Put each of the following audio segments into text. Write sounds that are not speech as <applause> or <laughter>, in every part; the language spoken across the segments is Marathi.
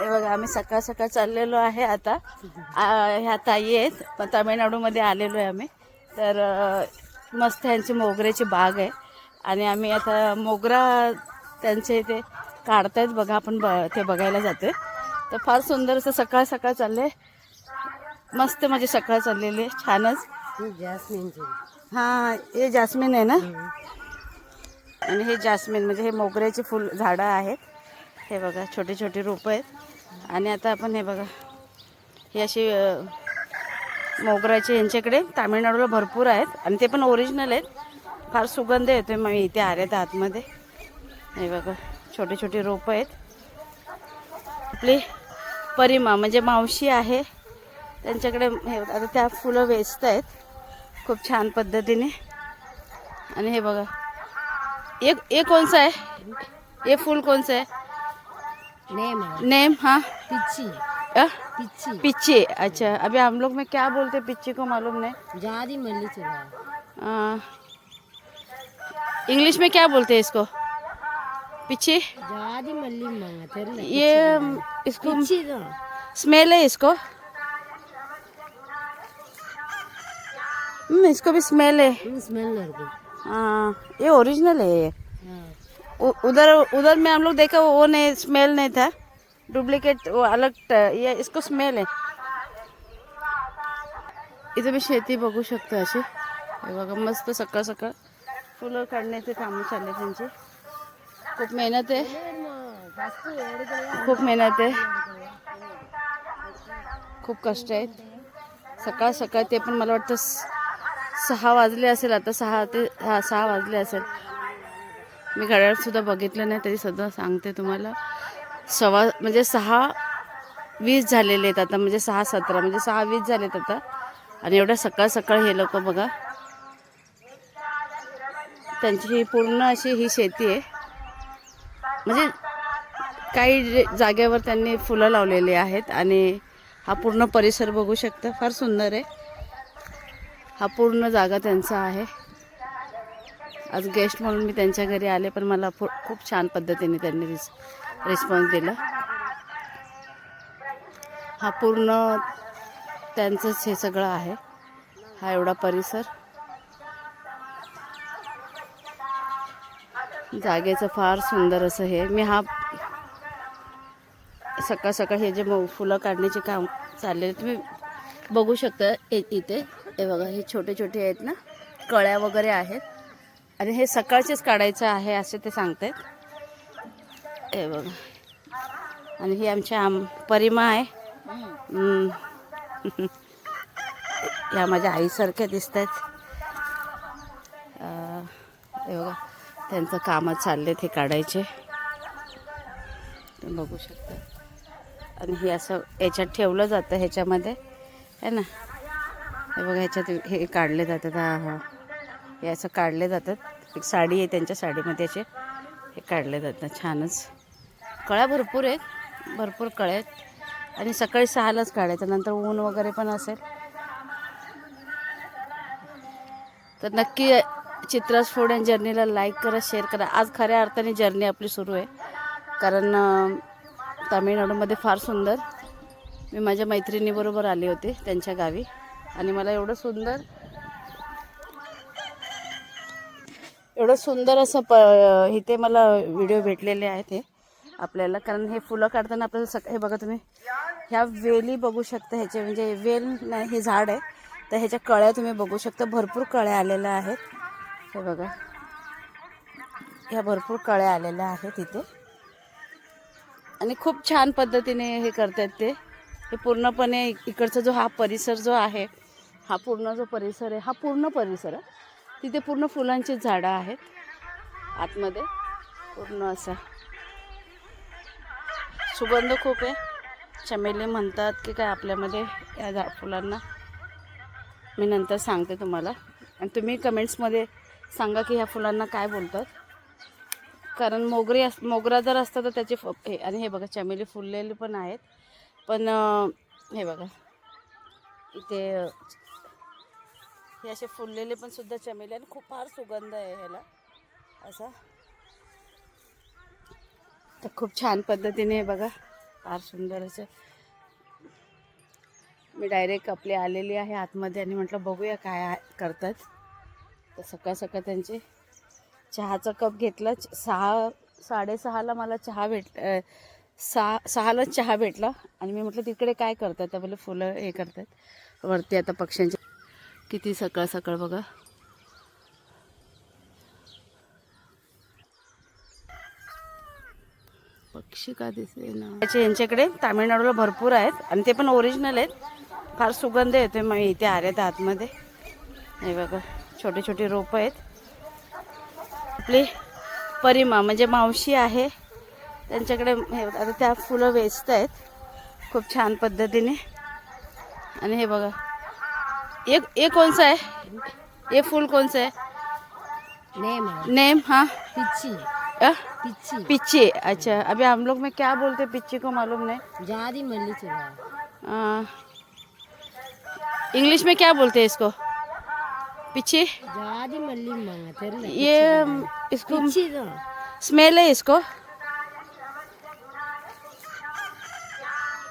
हे बघा आम्ही सकाळ सकाळ चाललेलो आहे आता. ह्या ताई आहेत पण तामिळनाडूमध्ये आलेलो आहे आम्ही. तर मस्त यांची मोगऱ्याची बाग आहे. आणि आम्ही आता मोगरा त्यांचे ते काढतायत बघा आपण ब ते बघायला जातोय. तर फार सुंदर असं सकाळ सकाळ चालले मस्त माझी सकाळ चाललेली आहे छानच. जास्मिनचे हां हे जास्मिन आहे ना? आणि हे जास्मिन म्हणजे हे मोगऱ्याचे फुल झाडं आहेत. हे बघा छोटे छोटे रोपं आहेत. आणि आता आपण हे बघा हे अशी मोगऱ्याचे यांच्याकडे तामिळनाडूला भरपूर आहेत आणि ते पण ओरिजिनल आहेत. फार सुगंध येतो आहे मग इथे आले आतमध्ये. हे बघा छोटे छोटे रोपं आहेत. आपली परिमा म्हणजे मावशी आहे. त्यांच्याकडे हे आता त्या फुलं वेचत आहेत. खूप छान पद्धतीने. आणि हे बघा एक ये आहे? हे है फूल कोणचं आहे? नेम है। नेम हाँ। पिच्ची। अ? पिच्ची। पिच्ची अच्छा। अभी हम लोग में क्या बोलते पिच्ची को मालूम नहीं? जादी मल्ली चला। इंग्लिश में क्या बोलते हैं इसको? पिच्ची? जादी मल्ली मांगा ये इसको तो। स्मेल है इसको। हम्म, इसको भी स्मेल है। स्मेल हाँ ये ओरिजिनल है ये। हाँ। उधर उधर में हम लोग देखा वो नहीं स्मेल नहीं था। डुप्लिकेट वो अलग ये इसको स्मेल आहे इथे मी शेती बघू शकतो अशी हे बघा मस्त सकाळ सकाळ फुलं काढण्याचे कामं चालले त्यांची मेहनत आहे खूप मेहनत आहे खूप कष्ट आहेत सकाळ सकाळ ते पण सहा वाजले आता सहा हा, सहा वाजले मी घड्याळसुद्धा बघितलं नाही तरी सध्या सांगते तुम्हाला. सव्वा म्हणजे सहा वीस झालेले आहेत आता म्हणजे सहा सतरा म्हणजे सहा वीस झालेत आता. आणि एवढ्या सकाळ सकाळ हे लोक बघा. त्यांची ही पूर्ण अशी ही शेती आहे. म्हणजे काही जे- जागेवर त्यांनी फुलं लावलेली आहेत आणि हा पूर्ण परिसर बघू शकता फार सुंदर आहे. हा पूर्ण जागा त्यांचा आहे. आज गेस्ट म्हणून मी त्यांच्या घरी आले पण मला खूप छान पद्धतीने त्यांनी रिस रिस्पॉन्स दिला. हा पूर्ण त्यांचंच हे सगळं आहे. हा एवढा परिसर. जागेचं फार सुंदर असं हे. मी हा सकाळ सकाळ हे जे मग फुलं काढण्याचे काम चाललेले तुम्ही बघू शकता इथे. हे बघा हे छोटे छोटे आहेत ना. कळ्या वगैरे आहेत. आणि हे सकाळचेच काढायचं आहे असे ते सांगतात हे बघा. आणि ही आमच्या आम परिमा आहे. <laughs> या माझ्या आईसारख्या दिसत आहेत हे बघा. त्यांचं कामं चालले हे काढायचे. बघू शकता. आणि हे असं याच्यात ठेवलं जातं ह्याच्यामध्ये. है ना? हे बघा ह्याच्यात हे काढले जातात. हा हा. हे असं काढले जातात. एक साडी आहे त्यांच्या साडीमध्ये असे. हे काढले जातात. छानच. कळ्या भरपूर आहेत. भरपूर कळ्या आहेत. आणि सकाळी सहालाच काढायचं. नंतर ऊन वगैरे पण असेल. तर नक्की चित्रास फूड अँड जर्नीला लाईक करा शेअर करा. आज खऱ्या अर्थाने जर्नी आपली सुरू आहे. कारण तामिळनाडूमध्ये फार सुंदर. मी माझ्या मैत्रिणीबरोबर आले होते त्यांच्या गावी. आणि मला एवढं सुंदर एवढं सुंदर असं प इथे मला व्हिडिओ भेटलेले आहेत हे आपल्याला. कारण हे फुलं काढताना आपल्याला सक हे बघा तुम्ही. ह्या वेली बघू शकता ह्याचे म्हणजे वेल नाही हे झाड आहे. तर ह्याच्या कळ्या तुम्ही बघू शकता. भरपूर कळ्या आलेल्या आहेत. हे बघा. ह्या भरपूर कळ्या आलेल्या आहेत इथे. आणि खूप छान पद्धतीने हे करतात ते. हे पूर्णपणे इकडचा जो हा परिसर जो आहे हा पूर्ण जो परिसर आहे हा पूर्ण परिसर आहे. तिथे पूर्ण फुलांची झाडं आहेत. आतमध्ये पूर्ण असा. सुगंध खूप आहे. चमेली म्हणतात की काय आपल्यामध्ये या झा फुलांना. मी नंतर सांगते तुम्हाला. आणि तुम्ही कमेंट्समध्ये सांगा की ह्या फुलांना काय बोलतात. कारण मोगरी अस मोगरा जर असता तर त्याचे फ हे आणि हे बघा चमेली फुललेली पण आहेत. पण हे बघा. इथे हे असे फुललेले पण सुद्धा चमेली आणि खूप फार सुगंध आहे ह्याला. असा. तर खूप छान पद्धतीने बघा. फार सुंदर असं. मी डायरेक्ट आपले आलेली आहे आतमध्ये आणि म्हटलं बघूया काय करतात. तर सकाळ सकाळ त्यांचे चहाचा कप घेतला. सहा साडेसहाला मला चहा भेट सहा सहालाच चहा भेटला. आणि मी म्हटलं तिकडे काय करतात? तर बोले फुलं हे करतात. वरती आता पक्ष्यांचे किती सकाळ सकाळ बघा. पक्षी का दिसले ना? त्याचे यांच्याकडे तामिळनाडूला भरपूर आहेत आणि ते पण ओरिजिनल आहेत. फार सुगंध येते मग इथे आल्यात आतमध्ये. हे बघा छोटे छोटे रोपं आहेत. आपली परिमा म्हणजे मावशी आहे. त्यांच्याकडे हे आता त्या फुलं वेचत आहेत खूप छान पद्धतीने. आणि हे बघा ये ये कौन सा है? ये फूल कौन सा है? नेम है। नेम हाँ? पिच्ची। अ? पिच्ची। पिच्ची अच्छा। अभी हम लोग में क्या बोलते हैं पिच्ची को मालूम नहीं? जादी मल्ली चला इंग्लिश में क्या बोलते हैं इसको? पिच्ची? जादी मल्ली मांगा ये इसको तो। स्मेल है इसको?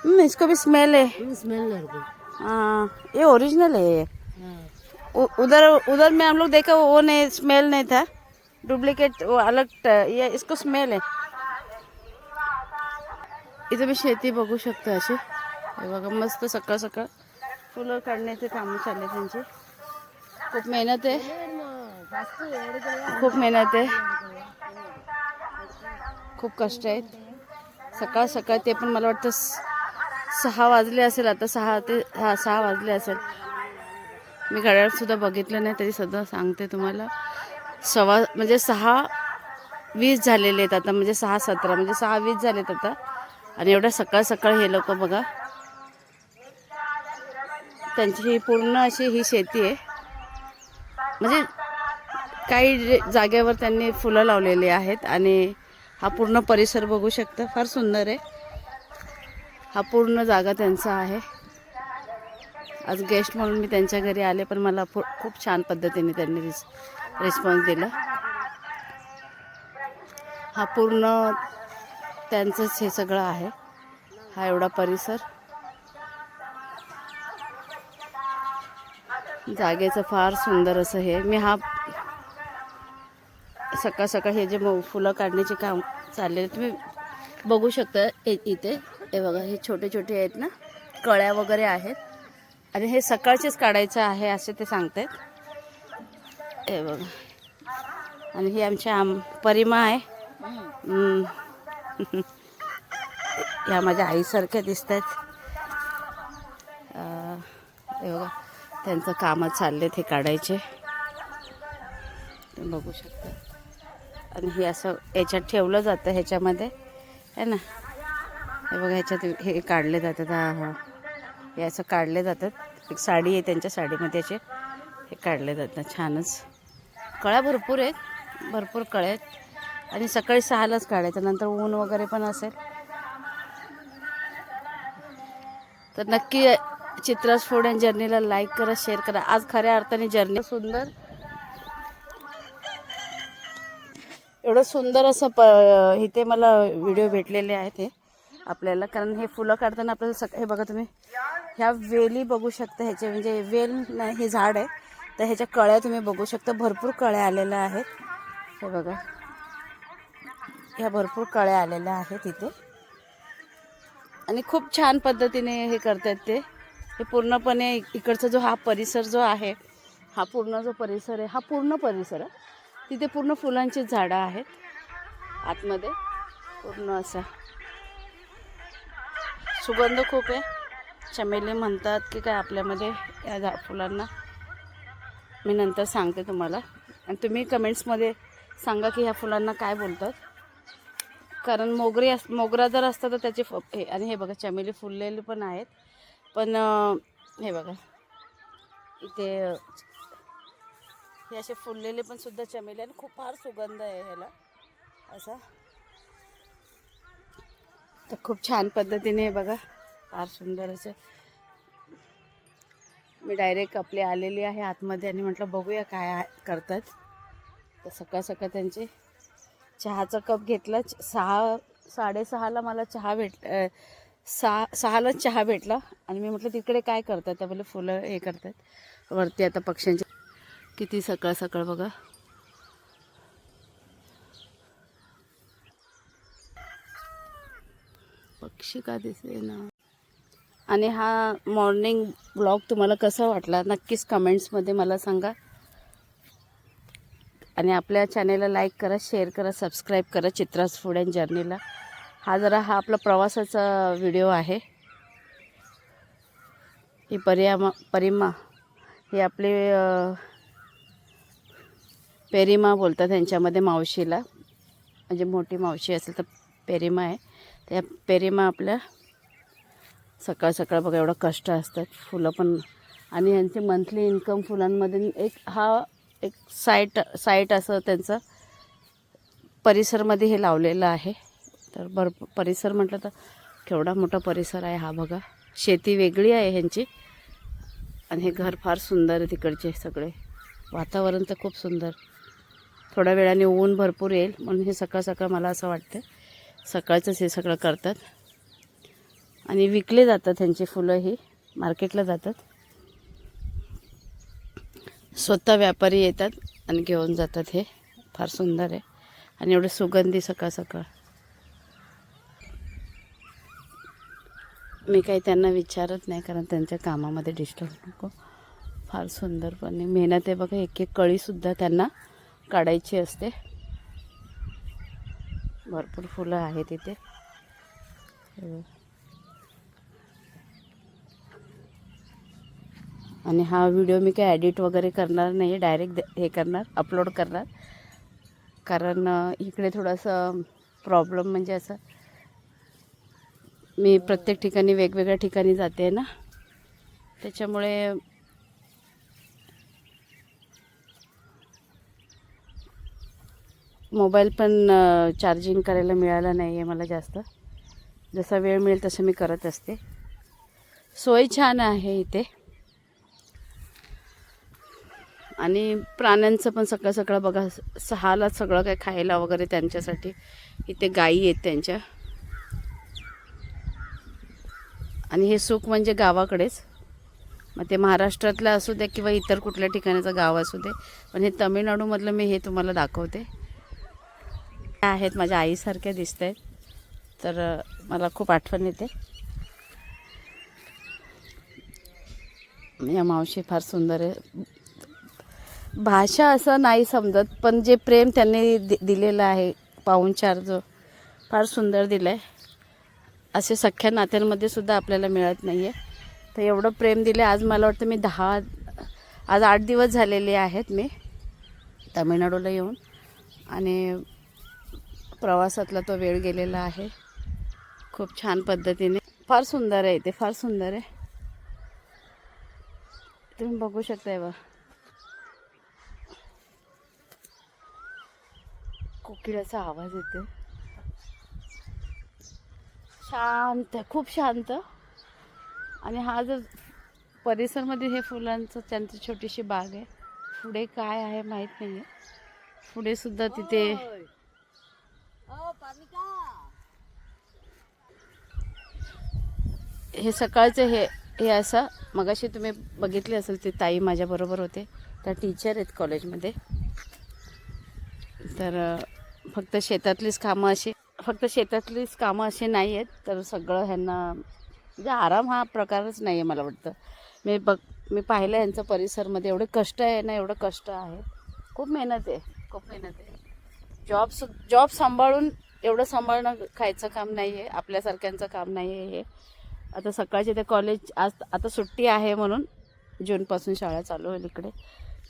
हम्म, इसको भी स्मेल है। स्मेल को हाँ ये ओरिजिनल है ये। हाँ उधर उधर में हम लोग देखा वो नहीं स्मेल नहीं था। डुप्लिकेट वो अलग ये इसको स्मेल आहे इथं मी शेती बघू शकतो अशी हे बघा मस्त सकाळ सकाळ फुलं काढण्याचे कामं चालले त्यांची खूप मेहनत आहे खूप मेहनत आहे खूप कष्ट आहेत सकाळ सकाळ ते पण मला वाटतं सहा वाजले असेल आता सहा ते हा सहा वाजले असेल. मी घड्याळसुद्धा बघितलं नाही तरी सुद्धा सांगते तुम्हाला. सव्वा म्हणजे सहा वीस झालेले आहेत आता म्हणजे सहा सतरा म्हणजे सहा वीस झालेत आता. आणि एवढ्या सकाळ सकाळ हे लोक बघा. त्यांची ही पूर्ण अशी ही शेती आहे. म्हणजे काही जागेवर त्यांनी फुलं लावलेली आहेत आणि हा पूर्ण परिसर बघू शकता. फार सुंदर आहे. हा पूर्ण जागा त्यांचा आहे. आज गेस्ट म्हणून मी त्यांच्या घरी आले पण मला खूप छान पद्धतीने त्यांनी रिस रिस्पॉन्स दिला. हा पूर्ण त्यांचंच हे सगळं आहे. हा एवढा परिसर. जागेचं फार सुंदर असं हे. मी हा सकाळ सकाळ हे जे फुलं काढण्याचे काम चालले तुम्ही बघू शकता इ- इथे. हे बघा हे छोटे छोटे आहेत ना? कळ्या वगैरे आहेत. आणि हे सकाळचेच काढायचं आहे असे ते सांगतायत. हे बघा. आणि ही आमची आम परिमा आहे. <laughs> या माझ्या आईसारख्या दिसत आहेत हे बघा त्यांचं कामं चालले हे काढायचे. बघू शकता. आणि हे असं याच्यात ठेवलं जातं ह्याच्यामध्ये. है ना? हे बघा ह्याच्यात हे काढले जातात. हां हां. हे असं काढले जातात. एक साडी आहे त्यांच्या साडीमध्ये असे. हे काढले जातात. छानच. कळ्या भरपूर आहेत. भरपूर कळ्या आहेत. आणि सकाळी सहालाच काढायचं. नंतर ऊन वगैरे पण असेल. तर नक्की चित्रास फूड अँड जर्नीला लाईक करा शेअर करा. आज खऱ्या अर्थाने जर्नी सुंदर. एवढं सुंदर असं प इथे मला व्हिडिओ भेटलेले आहेत हे. आपल्याला. कारण हे फुलं काढताना आपल्याला सक हे बघा तुम्ही. ह्या वेली बघू शकता ह्याचे. म्हणजे वेल नाही हे झाड आहे. तर ह्याच्या कळ्या तुम्ही बघू शकता. भरपूर कळ्या आलेल्या आहेत. हे बघा. ह्या भरपूर कळ्या आलेल्या आहेत इथे. आणि खूप छान पद्धतीने हे करतात ते. हे पूर्णपणे इकडचा जो हा परिसर जो आहे हा पूर्ण जो परिसर आहे हा पूर्ण परिसर आहे. तिथे पूर्ण फुलांची झाडं आहेत. आतमध्ये पूर्ण असा. सुगंध खूप आहे. चमेली म्हणतात की काय आपल्यामध्ये या झा फुलांना. मी नंतर सांगते तुम्हाला. आणि तुम्ही कमेंट्समध्ये सांगा की ह्या फुलांना काय बोलतात. कारण मोगरी अस मोगरा जर असता तर त्याचे फ हे आणि हे बघा चमेली फुललेली पण आहेत. पण हे बघा. इथे हे असे फुललेले पण सुद्धा चमेली आणि खूप फार सुगंध आहे ह्याला. असा. तर खूप छान पद्धतीने आहे बघा फार सुंदर असं. मी डायरेक्ट आपले आलेली आहे आतमध्ये आणि म्हटलं बघूया काय करतात. तर सकाळ सकाळ त्यांचे चहाचा कप घेतला. सहा साडेसहाला मला चहा भेट सहा सहालाच चहा भेटला आणि मी म्हटलं तिकडे काय करतात? त्या बोलले फुलं हे करतात. वरती आता पक्ष्यांचे किती सकाळ सकाळ बघा. शिक्षिका का दिसे ना आणि हा मॉर्निंग ब्लॉग तुम्हाला कसा वाटला? नक्कीच कमेंट्समध्ये मला सांगा. आणि आपल्या चॅनेलला लाईक करा शेअर करा सबस्क्राईब करा चित्रास फूड अँड जर्नीला हा जरा हा आपला प्रवासाचा व्हिडिओ आहे. ही परियामा परिमा. हे आपले पेरिमा बोलतात त्यांच्यामध्ये मावशीला. म्हणजे मोठी मावशी असेल तर पेरिमा आहे. त्या पेरेमा आपल्या सकाळ सकाळ बघा एवढं कष्ट असतात. फुलं पण आणि यांचे मंथली इन्कम फुलांमध्ये एक हा एक साईट साईट असं त्यांचं परिसरमध्ये हे लावलेलं आहे. तर भर परिसर म्हटलं तर केवढा मोठा परिसर आहे हा बघा. शेती वेगळी आहे ह्यांची. आणि हे घर फार सुंदर आहे तिकडचे सगळे. वातावरण तर खूप सुंदर. थोड्या वेळाने ऊन भरपूर येईल म्हणून हे सकाळ सकाळ मला असं वाटतं सकाळचंच हे सगळं करतात. आणि विकले जातात त्यांची फुलं ही मार्केटला जातात. स्वतः व्यापारी येतात आणि घेऊन जातात हे. फार सुंदर आहे. आणि एवढे सुगंधी सकाळ सकाळ. मी काही त्यांना विचारत नाही कारण त्यांच्या कामामध्ये डिस्टर्ब नको. फार सुंदरपणे मेहनत आहे बघा एक एक कळीसुद्धा त्यांना काढायची असते. भरपूर फुलं आहेत इथे. आणि हा व्हिडिओ मी काही ॲडिट वगैरे करणार नाही डायरेक्ट हे करणार अपलोड करणार. कारण इकडे थोडंसं प्रॉब्लेम म्हणजे असं मी प्रत्येक ठिकाणी वेगवेगळ्या ठिकाणी जाते ना. त्याच्यामुळे मोबाईल पण चार्जिंग करायला मिळाला नाही आहे मला जास्त. जसा वेळ मिळेल तसं मी करत असते. सोय छान आहे इथे. आणि प्राण्यांचं पण सकाळ सकाळ बघा सहाला सगळं काय खायला वगैरे त्यांच्यासाठी. इथे गायी आहेत त्यांच्या. आणि हे सुख म्हणजे गावाकडेच. मग ते महाराष्ट्रातलं असू दे किंवा इतर कुठल्या ठिकाणाचं गाव असू दे. पण हे तमिळनाडूमधलं मी हे तुम्हाला दाखवते. आहेत माझ्या आईसारख्या दिसत आहेत तर मला खूप आठवण येते. या मावशी फार सुंदर आहे. भाषा असं नाही समजत पण जे प्रेम त्यांनी दि दिलेलं आहे पाहुणचार जो फार सुंदर दिलं आहे असे सख्या नात्यांमध्ये सुद्धा आपल्याला मिळत नाही आहे तर एवढं प्रेम दिलं आज मला वाटतं मी दहा आज आठ दिवस झालेले आहेत मी तामिळनाडूला येऊन. आणि प्रवासातला तो वेळ गेलेला आहे. खूप छान पद्धतीने. फार सुंदर आहे ते फार सुंदर आहे. तुम्ही बघू शकताय बा कोकिळाचा आवाज येते शांत खूप शांत. आणि हा जर परिसरमध्ये हे फुलांचं त्यांची छोटीशी बाग आहे. पुढे काय आहे माहीत नाही आहे पुढे सुद्धा तिथे हे सकाळचं हे हे असं मगाशी तुम्ही बघितले असेल ते ताई माझ्याबरोबर होते. त्या टीचर आहेत कॉलेजमध्ये तर फक्त शेतातलीच कामं अशी फक्त शेतातलीच कामं अशी नाही आहेत तर सगळं ह्यांना म्हणजे आराम हा प्रकारच नाही आहे मला वाटतं. मी बघ मी पाहिलं यांचं परिसरमध्ये एवढे कष्ट आहे ना एवढं कष्ट आहे. खूप मेहनत आहे खूप मेहनत आहे. जॉब सु जॉब सांभाळून एवढं सांभाळणं खायचं काम नाही आहे आपल्यासारख्यांचं काम नाही आहे हे. आता सकाळचे ते कॉलेज आज आता सुट्टी आहे म्हणून जूनपासून शाळा चालू होईल इकडे.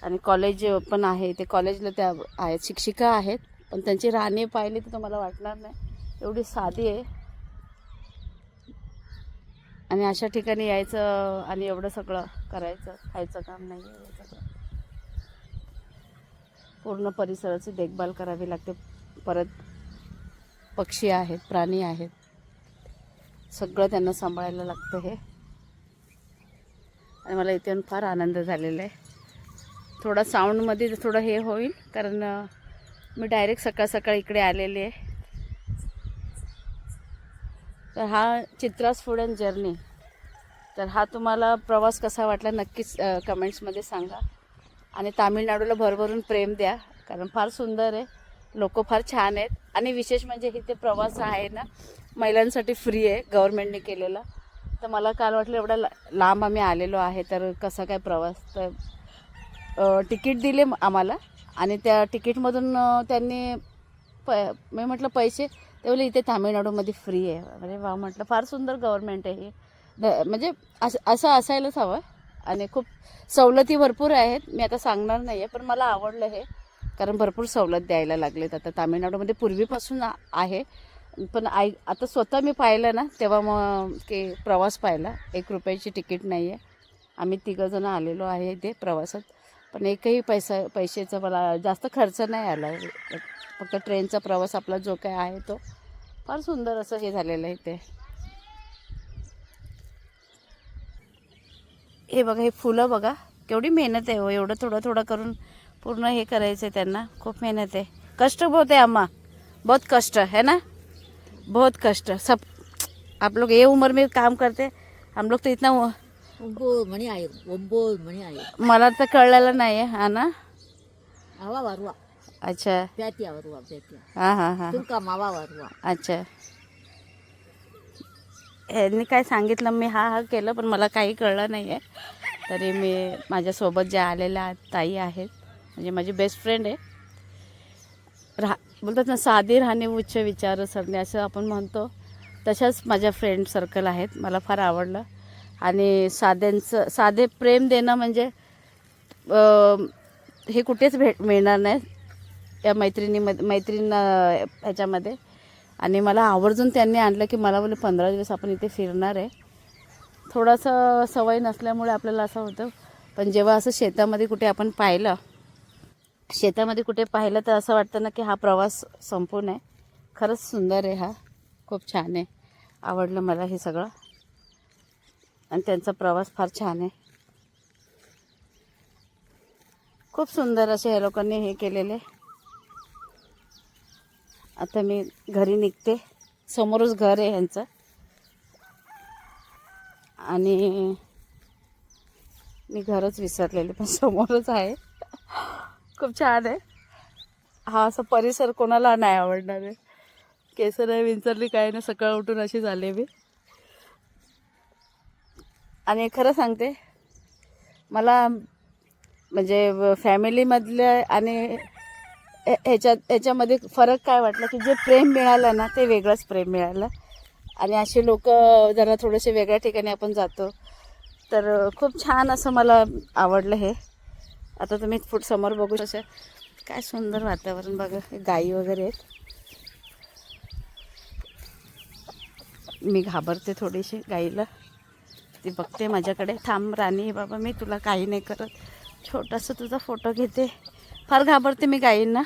आणि कॉलेज पण आहे ते कॉलेजला त्या आहेत शिक्षिका आहेत. पण त्यांची राहणी पाहिली तर तुम्हाला वाटणार नाही. एवढी साधी आहे. आणि अशा ठिकाणी यायचं आणि एवढं सगळं करायचं खायचं काम नाही आहे हे सगळं. पूर्ण परिसराची देखभाल करावी लागते. परत पक्षी आहेत प्राणी आहेत. सगळं त्यांना सांभाळायला लागतं हे. आणि मला इथे फार आनंद झालेला आहे. थोडा साऊंडमध्ये थोडं हे होईल कारण मी डायरेक्ट सकाळ सकाळ इकडे आलेले आहे. तर हा चित्रास फूड अँड जर्नी तर हा तुम्हाला प्रवास कसा वाटला नक्कीच कमेंट्समध्ये सांगा. आणि तामिळनाडूला भरभरून प्रेम द्या कारण फार सुंदर आहे. लोक फार छान आहेत. आणि विशेष म्हणजे इथे प्रवास आहे ना महिलांसाठी फ्री आहे गव्हर्नमेंटने केलेला. तर मला काल वाटलं एवढा लांब आम्ही आलेलो आहे तर कसा काय प्रवास? तर तिकीट दिले आम्हाला. आणि त्या तिकीटमधून त्यांनी प मी म्हटलं पैसे ते बोले इथे तामिळनाडूमध्ये फ्री आहे. अरे वा म्हटलं फार सुंदर गव्हर्नमेंट आहे हे. द- म्हणजे असं असं असायलाच हवं. आणि खूप सवलती भरपूर आहेत. मी आता सांगणार नाही आहे पण मला आवडलं हे. कारण भरपूर सवलत द्यायला लागलेत. आता तामिळनाडूमध्ये पूर्वीपासून आहे. पण आई आता स्वतः मी पाहिलं ना तेव्हा मग की प्रवास पाहिला. एक रुपयाची तिकीट नाही आहे आम्ही तिघंजणं आलेलो आहे इथे प्रवासात. पण एकही पैसा पैशाचा मला जास्त खर्च नाही आला. फक्त ट्रेनचा प्रवास आपला जो काय आहे तो. फार सुंदर असं हे झालेलं आहे ते हे बघा हे फुलं बघा. केवढी मेहनत आहे हो एवढं थोडं थोडं करून पूर्ण हे करायचं आहे त्यांना. खूप मेहनत आहे. कष्ट बहुत आहे अम्मा. बहुत कष्ट है ना? बहुत कष्ट. सब आप लोग ये उम्र में काम करते हम लोग तो इतना मला तर कळलेलं नाही आहे हा ना? अच्छा. हा हा हा. अच्छा. यांनी काय सांगितलं मी हा हा केलं पण मला काही कळलं नाही आहे तरी मी माझ्यासोबत ज्या आलेल्या ताई आहेत म्हणजे माझी बेस्ट फ्रेंड आहे राहा बोलतात ना साधी राहणे उच्च विचार सरणे असं आपण म्हणतो. तशाच माझ्या फ्रेंड सर्कल आहेत मला फार आवडलं. आणि साध्यांचं साधे प्रेम देणं म्हणजे हे कुठेच भेट मिळणार नाही या मैत्रिणीमध्ये मैत्रीण ह्याच्यामध्ये आणि मला आवर्जून त्यांनी आणलं की मला बोले पंधरा दिवस आपण इथे फिरणार आहे. थोडंसं सवय नसल्यामुळे आपल्याला असं होतं. पण जेव्हा असं शेतामध्ये कुठे आपण पाहिलं शेतामध्ये कुठे पाहिलं तर असं वाटतं ना की हा प्रवास संपून आहे. खरंच सुंदर आहे हा. खूप छान आहे. आवडलं मला हे सगळं. आणि त्यांचा प्रवास फार छान आहे. खूप सुंदर असे या लोकांनी हे केलेले. आता मी घरी निघते. समोरच घर आहे ह्यांचं. आणि मी घरच विसरलेले पण समोरच आहे. खूप छान आहे. हा असा परिसर कोणाला नाही आवडणार आहे. केसर नाही विंचरली काय नाही सकाळ उठून अशी झाले मी. आणि खरं सांगते मला म्हणजे फॅमिलीमधल्या आणि ह्याच्यात ह्याच्यामध्ये फरक काय वाटला की जे प्रेम मिळालं ना ते वेगळंच प्रेम मिळालं. आणि असे लोक जरा थोडेसे वेगळ्या ठिकाणी आपण जातो. तर खूप छान असं मला आवडलं हे. आता तुम्ही फूट समोर बघू शकता. काय सुंदर वातावरण बघा. हे गाई वगैरे आहेत. मी घाबरते थोडीशी गाईला. ती बघते माझ्याकडे. थांब राणी बाबा मी तुला काही नाही करत. छोटासा तुझा फोटो घेते. फार घाबरते मी गाईंना.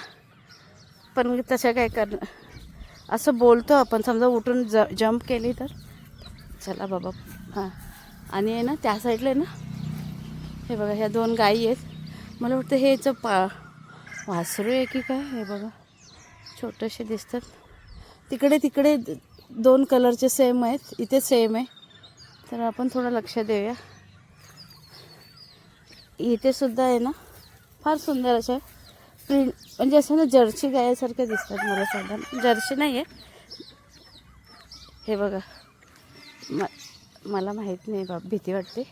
पण मी तशा काय कर असं बोलतो आपण. समजा उठून ज जंप केली तर. चला बाबा. हां. आणि आहे ना त्या साईडला आहे ना हे बघा ह्या दोन गाई आहेत. मला वाटतं हेचं पा वासरू आहे की काय? हे बघा. छोटेसे दिसतात. तिकडे तिकडे दोन कलरचे सेम आहेत. इथे सेम आहे. तर आपण थोडं लक्ष देऊया. इथे सुद्धा आहे ना फार सुंदर असे प्रिंट म्हणजे असं ना जर्सी गायासारखे दिसतात मला साधारण जर्सी नाही आहे हे बघा. म मला माहीत नाही बाब भीती वाटते.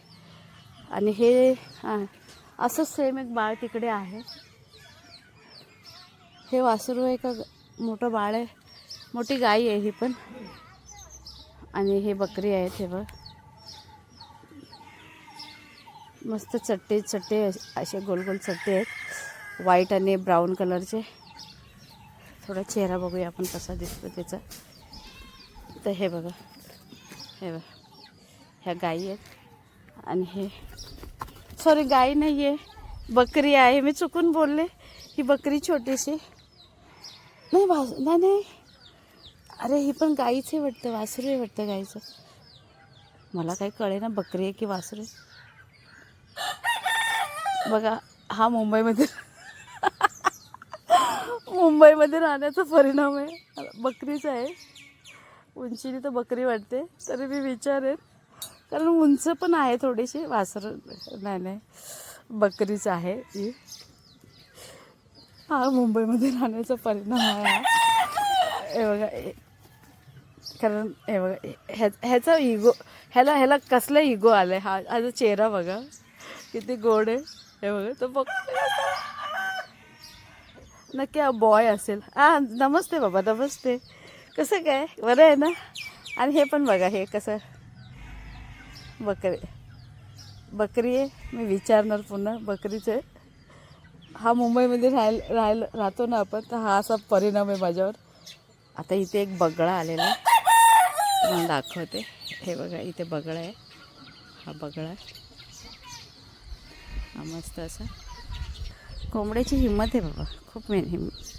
आणि हे असंच सेम एक बाळ तिकडे आहे. हे वासरू एक मोठं बाळ आहे. मोठी गाई आहे ही पण. आणि हे बकरी आहेत हे बघ. मस्त चट्टे चट्टे असे गोल गोल चट्टे आहेत. व्हाईट आणि ब्राऊन कलरचे थोडा चेहरा बघूया आपण कसा दिसतो त्याचा. तर हे बघा. हे बघा. ह्या गाई आहेत. आणि हे सॉरी गाई नाही आहे बकरी आहे. मी चुकून बोलले. ही बकरी छोटीशी. नाही वास नाही नाही. अरे ही पण गाईच आहे वाटतं. वासरू आहे वाटतं गाईचं. मला काही कळे ना बकरी आहे की वासरू आहे. बघा हा मुंबईमध्ये मुंबईमध्ये राहण्याचा परिणाम आहे. बकरीच आहे. उंचीने तर बकरी वाटते तरी मी विचारेन. कारण उंच पण आहे थोडीशी. वासर नाही नाही. बकरीच आहे ही हा मुंबईमध्ये राहण्याचा परिणाम आहे हा. हे बघा कारण हे बघा ह्या ह्याचा इगो ह्याला ह्याला कसला इगो आलाय? हा ह्याचा चेहरा बघा. किती गोड आहे. हे बघा तो बघ. नक्की हा बॉय असेल. हा नमस्ते बाबा नमस्ते. कसं काय? बरं आहे ना? आणि हे पण बघा हे कसं? बकरी. बकरी आहे. मी विचारणार पुन्हा बकरीचं आहे. हा मुंबईमध्ये राहायला राहायला राहतो ना आपण तर हा असा परिणाम आहे माझ्यावर. आता इथे एक बगळा आलेला आहे. दाखवते. हे बघा इथे बगळा आहे. हा बगळा. आहे मस्त असं. कोंबड्याची हिंमत आहे बाबा. खूप मेन हिंमत.